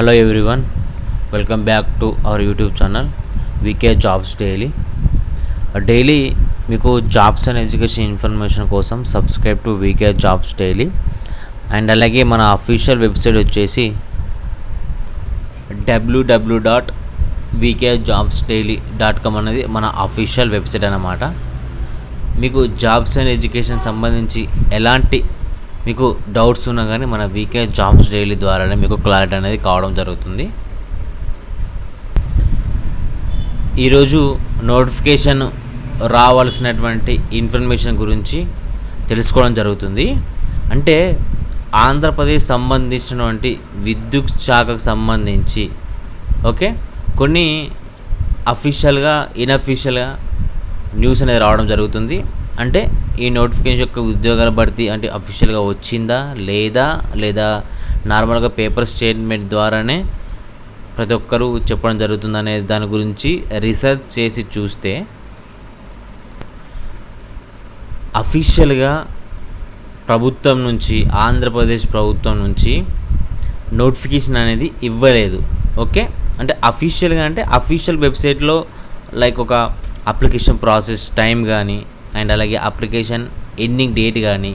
Hello everyone welcome back to our YouTube channel VK jobs daily daily మీకు jobs and education information కోసం subscribe to VK jobs daily and అలాగే మన official website వచ్చేసి WWW dot VK jobs daily dot com అనేది మన official website అన్నమాట. మీకు jobs and education సంబంధించి ఎలాంటి మీకు డౌట్స్ ఉన్నా కానీ మన వీకే జాబ్స్ డైలీ ద్వారానే మీకు క్లారిటీ అనేది కావడం జరుగుతుంది. ఈరోజు నోటిఫికేషన్ రావాల్సినటువంటి ఇన్ఫర్మేషన్ గురించి తెలుసుకోవడం జరుగుతుంది. అంటే ఆంధ్రప్రదేశ్ సంబంధించినటువంటి విద్యుత్ శాఖకు సంబంధించి ఓకే? కొన్ని అఫీషియల్గా ఇన్అఫీషియల్గా న్యూస్ అనేది రావడం జరుగుతుంది. అంటే ఈ నోటిఫికేషన్ యొక్క ఉద్యోగాల భర్తీ అంటే అఫీషియల్గా వచ్చిందా లేదా లేదా నార్మల్గా పేపర్ స్టేట్మెంట్ ద్వారానే ప్రతి ఒక్కరూ చెప్పడం జరుగుతుంది అనే దాని గురించి రీసెర్చ్ చేసి చూస్తే అఫీషియల్గా ప్రభుత్వం నుంచి ఆంధ్రప్రదేశ్ ప్రభుత్వం నుంచి నోటిఫికేషన్ అనేది ఇవ్వలేదు. ఓకే అంటే అఫీషియల్గా అంటే అఫీషియల్ వెబ్సైట్లో లైక్ ఒక అప్లికేషన్ ప్రాసెస్ టైం కానీ అండ్ అలాగే అప్లికేషన్ ఎండింగ్ డేట్ కానీ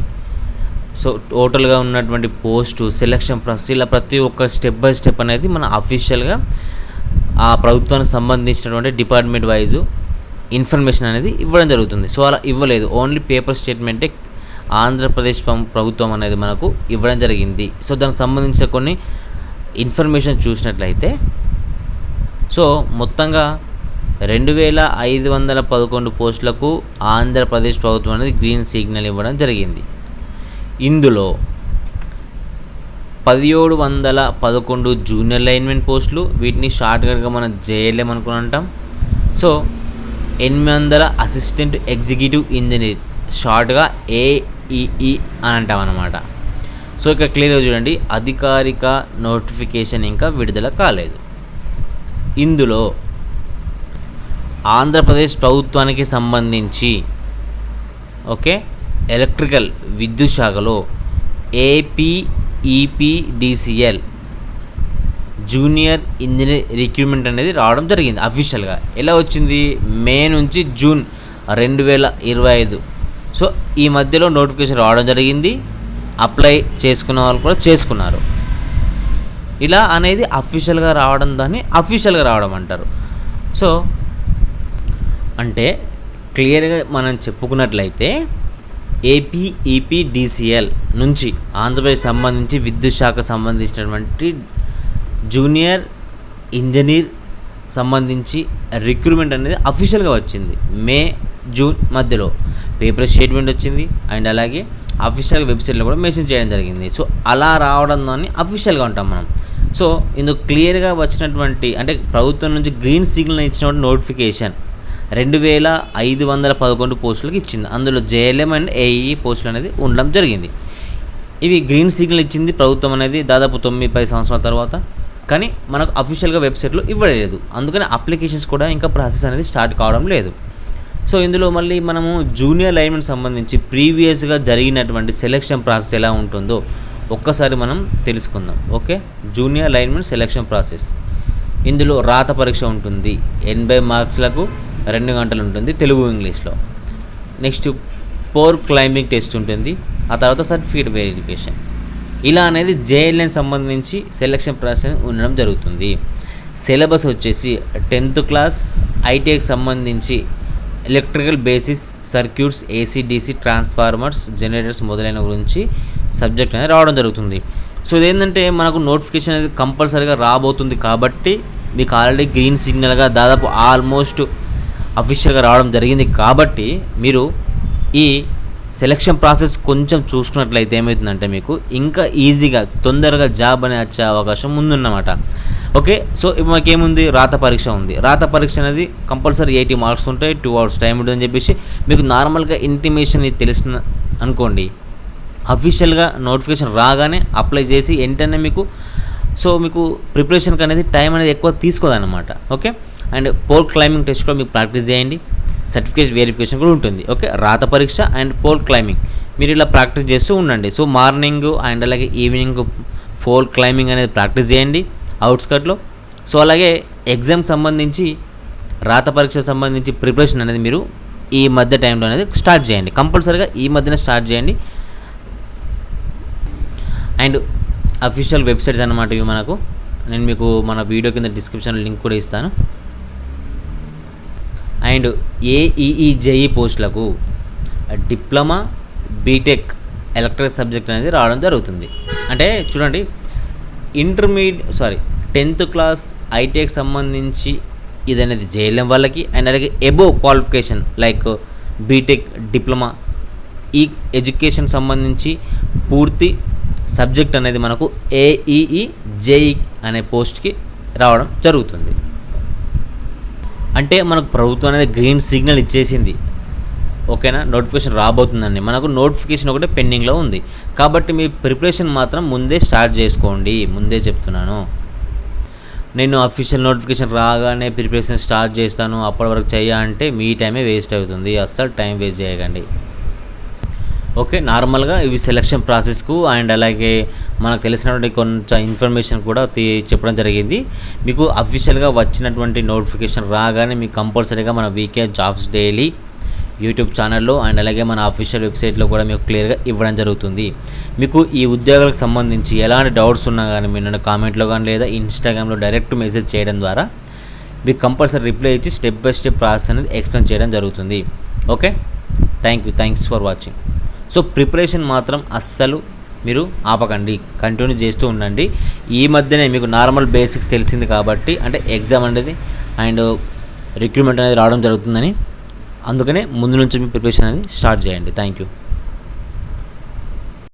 సో టోటల్గా ఉన్నటువంటి పోస్టు సెలక్షన్ ప్రాసెస్ ఇలా ప్రతి ఒక్క స్టెప్ బై స్టెప్ అనేది మన అఫీషియల్గా ఆ ప్రభుత్వానికి సంబంధించినటువంటి డిపార్ట్మెంట్ వైజ్ ఇన్ఫర్మేషన్ అనేది ఇవ్వడం జరుగుతుంది. సో అలా ఇవ్వలేదు. ఓన్లీ పేపర్ స్టేట్మెంటే ఆంధ్రప్రదేశ్ ప్రభుత్వం అనేది మనకు ఇవ్వడం జరిగింది. సో దానికి సంబంధించిన కొన్ని ఇన్ఫర్మేషన్ చూసినట్లయితే సో మొత్తంగా రెండు వేల ఐదు వందల పదకొండు పోస్టులకు ఆంధ్రప్రదేశ్ ప్రభుత్వం అనేది గ్రీన్ సిగ్నల్ ఇవ్వడం జరిగింది. ఇందులో పదిహేడు వందల పదకొండు జూనియర్ లైన్మెన్ పోస్టులు వీటిని షార్ట్కట్గా మనం జేఎల్ఎం అనుకుని అంటాం సో ఎనిమిది వందల అసిస్టెంట్ ఎగ్జిక్యూటివ్ ఇంజనీర్ షార్ట్గా ఏఈఈ అని అంటాం అన్నమాట. సో ఇక్కడ క్లియర్గా చూడండి అధికారిక నోటిఫికేషన్ ఇంకా విడుదల కాలేదు. ఇందులో ఆంధ్రప్రదేశ్ ప్రభుత్వానికి సంబంధించి ఓకే ఎలక్ట్రికల్ విద్యుత్ శాఖలో ఏపీఈపీడిసిఎల్ జూనియర్ ఇంజనీర్ రిక్రూట్మెంట్ అనేది రావడం జరిగింది అఫీషియల్గా. ఎలా వచ్చింది? మే నుంచి జూన్ రెండు వేల ఇరవై ఐదు. సో ఈ మధ్యలో నోటిఫికేషన్ రావడం జరిగింది. అప్లై చేసుకున్న వాళ్ళు కూడా చేసుకున్నారు. ఇలా అనేది అఫీషియల్గా రావడం దాన్ని అఫీషియల్గా రావడం అంటారు. సో అంటే క్లియర్గా మనం చెప్పుకున్నట్లయితే ఏపీ ఈపీడీసీఎల్ నుంచి ఆంధ్రప్రదేశ్ సంబంధించి విద్యుత్ శాఖ సంబంధించినటువంటి జూనియర్ ఇంజనీర్ సంబంధించి రిక్రూట్మెంట్ అనేది అఫీషియల్గా వచ్చింది. మే జూన్ మధ్యలో పేపర్ స్టేట్మెంట్ వచ్చింది. అండ్ అలాగే అఫీషియల్ వెబ్సైట్లో కూడా మెసేజ్ చేయడం జరిగింది. సో అలా రావడం దాన్ని అఫీషియల్గా ఉంటాం మనం. సో ఇందుకు క్లియర్గా వచ్చినటువంటి అంటే ప్రభుత్వం నుంచి గ్రీన్ సిగ్నల్ ఇచ్చినటువంటి నోటిఫికేషన్ రెండు వేల ఐదు వందల పదకొండు పోస్టులకు ఇచ్చింది. అందులో జేఎల్ఎం అండ్ ఏఈ పోస్టులు అనేది ఉండడం జరిగింది. ఇవి గ్రీన్ సిగ్నల్ ఇచ్చింది ప్రభుత్వం అనేది దాదాపు తొమ్మిది పది సంవత్సరాల తర్వాత. కానీ మనకు అఫీషియల్గా వెబ్సైట్లో ఇవ్వలేదు. అందుకని అప్లికేషన్స్ కూడా ఇంకా ప్రాసెస్ అనేది స్టార్ట్ కావడం లేదు. సో ఇందులో మళ్ళీ మనము జూనియర్ లైన్మెంట్ సంబంధించి ప్రీవియస్గా జరిగినటువంటి సెలెక్షన్ ప్రాసెస్ ఎలా ఉంటుందో ఒక్కసారి మనం తెలుసుకుందాం. Okay? Junior lineman selection process. ఇందులో రాత పరీక్ష ఉంటుంది. ఎనభై మార్క్స్లకు రెండు గంటలు ఉంటుంది తెలుగు ఇంగ్లీష్లో. నెక్స్ట్ పోర్ క్లైంబింగ్ టెస్ట్ ఉంటుంది. ఆ తర్వాత సర్టిఫికేట్ వెరిఫికేషన్. ఇలా అనేది జేఎల్ఎన్ సంబంధించి సెలక్షన్ ప్రాసెస్ ఉండడం జరుగుతుంది. సిలబస్ వచ్చేసి టెన్త్ క్లాస్ ఐటీఐకి సంబంధించి electrical basis circuits AC DC transformers generators మొదలైన గురించి సబ్జెక్ట్ అనేది రావడం జరుగుతుంది. సో ఇదేంటంటే మనకు నోటిఫికేషన్ అనేది కంపల్సరీగా రాబోతుంది కాబట్టి మీకు ఆల్రెడీ గ్రీన్ సిగ్నల్గా దాదాపు ఆల్మోస్ట్ అఫీషియల్గా రావడం జరిగింది కాబట్టి మీరు ఈ సెలక్షన్ ప్రాసెస్ కొంచెం చూసుకున్నట్లయితే ఏమవుతుందంటే మీకు ఇంకా ఈజీగా తొందరగా జాబ్ అనేది వచ్చే అవకాశం ఉందన్నమాట. ఓకే? సో ఇప్పుడు మాకేముంది? రాత పరీక్ష ఉంది. రాత పరీక్ష అనేది కంపల్సరీ ఎయిటీ మార్క్స్ ఉంటాయి టూ అవర్స్ టైం ఉంటుందని చెప్పేసి మీకు నార్మల్గా ఇంటిమేషన్ ఇది తెలిసిన అనుకోండి అఫీషియల్గా నోటిఫికేషన్ రాగానే అప్లై చేసి వెంటనే మీకు సో మీకు ప్రిపరేషన్కి అనేది టైం అనేది ఎక్కువ తీసుకోదన్నమాట. Okay? And pole climbing test కూడా మీకు ప్రాక్టీస్ చేయండి. సర్టిఫికేట్ వెరిఫికేషన్ కూడా ఉంటుంది. ఓకే రాత పరీక్ష అండ్ పోల్ క్లైంబింగ్. మీరు ఇలా ప్రాక్టీస్ చేస్తూ ఉండండి. సో మార్నింగ్ అండ్ అలాగే ఈవినింగ్ ఫోల్ క్లైంబింగ్ అనేది ప్రాక్టీస్ చేయండి అవుట్స్కట్లో సో అలాగే ఎగ్జామ్ సంబంధించి రాత పరీక్షకు సంబంధించి ప్రిపరేషన్ అనేది మీరు ఈ మధ్య టైంలో అనేది స్టార్ట్ చేయండి. కంపల్సరీగా ఈ మధ్యన స్టార్ట్ చేయండి. అండ్ అఫీషియల్ వెబ్సైట్స్ అనమాట ఇవి మనకు. నేను మీకు మన వీడియో కింద డిస్క్రిప్షన్లో లింక్ కూడా ఇస్తాను. అండ్ ఏఈఈ జేఈ పోస్టులకు డిప్లొమా బీటెక్ ఎలక్ట్రిక్ సబ్జెక్ట్ అనేది రావడం జరుగుతుంది. అంటే చూడండి ఇంటర్మీడియట్ సారీ టెన్త్ క్లాస్ ఐటీఐకి సంబంధించి ఇది అనేది జేఎల్ఎం వాళ్ళకి అండ్ అలాగే above qualification like BTech diploma ఈ ఎడ్యుకేషన్ సంబంధించి పూర్తి సబ్జెక్ట్ అనేది మనకు ఏఈఈ జేఈ అనే పోస్ట్కి రావడం జరుగుతుంది. అంటే మనకు ప్రభుత్వం అనేది గ్రీన్ సిగ్నల్ ఇచ్చేసింది. ఓకేనా? నోటిఫికేషన్ రాబోతుందండి. మనకు నోటిఫికేషన్ ఒకటే పెండింగ్లో ఉంది. కాబట్టి మీ ప్రిపరేషన్ మాత్రం ముందే స్టార్ట్ చేసుకోండి. ముందే చెప్తున్నాను. నేను అఫీషియల్ నోటిఫికేషన్ రాగానే ప్రిపరేషన్ స్టార్ట్ చేస్తాను. అప్పటి వరకు చేయ అంటే మీ టైమే వేస్ట్ అవుతుంది. అస్సలు టైం వేస్ట్ చేయకండి. ఓకే నార్మల్గా ఇవి సెలక్షన్ ప్రాసెస్కు అండ్ అలాగే మనకు తెలిసినటువంటి కొంచెం ఇన్ఫర్మేషన్ కూడా చెప్పడం జరిగింది. మీకు అఫీషియల్గా వచ్చినటువంటి నోటిఫికేషన్ రాగానే మీకు కంపల్సరీగా మన వీకే జాబ్స్ డైలీ యూట్యూబ్ ఛానల్లో అండ్ అలాగే మన అఫీషియల్ వెబ్సైట్లో కూడా మీకు క్లియర్గా ఇవ్వడం జరుగుతుంది. మీకు ఈ ఉద్యోగాలకు సంబంధించి ఎలాంటి డౌట్స్ ఉన్నా కానీ మీరు నన్ను కామెంట్లో కానీ లేదా ఇన్స్టాగ్రామ్లో డైరెక్ట్ మెసేజ్ చేయడం ద్వారా మీకు కంపల్సరీ రిప్లై ఇచ్చి స్టెప్ బై స్టెప్ ప్రాసెస్ అనేది ఎక్స్ప్లెయిన్ చేయడం జరుగుతుంది. Okay? Thank you thanks for watching so preparation మాత్రం అస్సలు మీరు ఆపకండి. కంటిన్యూ చేస్తూ ఉండండి. ఈ మధ్యనే మీకు నార్మల్ బేసిక్స్ తెలిసింది కాబట్టి అంటే ఎగ్జామ్ అనేది అండ్ రిక్రూట్మెంట్ అనేది రావడం జరుగుతుందని. అందుకనే ముందు నుంచి మీ ప్రిపరేషన్ అనేది స్టార్ట్ చేయండి. Thank you.